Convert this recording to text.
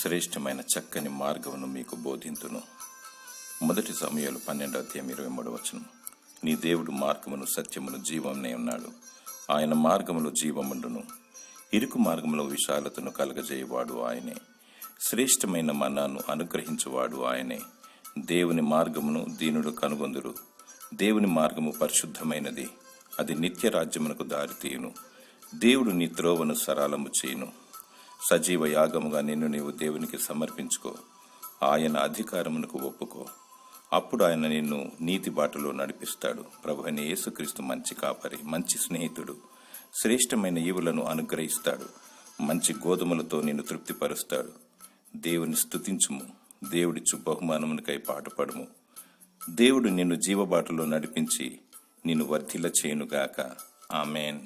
శ్రేష్టమైన చక్కని మార్గమును మీకు బోధింతును. మొదటి సమయాలు పన్నెండో అధ్యాయం ఇరవై మూడు వచనం. నీ దేవుడు మార్గమును సత్యమును జీవమునే ఉన్నాడు. ఆయన మార్గములో జీవముండును. ఇరుకు మార్గములో విశాలతను కలగజేయవాడు ఆయనే. శ్రేష్టమైన మన్నాను అనుగ్రహించువాడు ఆయనే. దేవుని మార్గమును దీనుడు కనుగొందురు. దేవుని మార్గము పరిశుద్ధమైనది. అది నిత్య రాజ్యమునకు దారితీయును దేవుడు నీ త్రోవను సరళము చేయును. సజీవ యాగముగా నిన్ను నీవు దేవునికి సమర్పించుకో. ఆయన అధికారమునకు ఒప్పుకో. అప్పుడు ఆయన నిన్ను నీతి బాటలో నడిపిస్తాడు. ప్రభు అయిన యేసుక్రీస్తు మంచి కాపరి మంచి స్నేహితుడు శ్రేష్టమైన ఈవులను అనుగ్రహిస్తాడు. మంచి గోధుమలతో నిన్ను తృప్తిపరుస్తాడు. దేవుని స్తుతించుము. దేవుడిచ్చు బహుమానమునికై పాటుపడుము. దేవుడు నిన్ను జీవబాటలో నడిపించి నిన్ను వర్ధిల్ల చేయునుగాక ఆమెన్.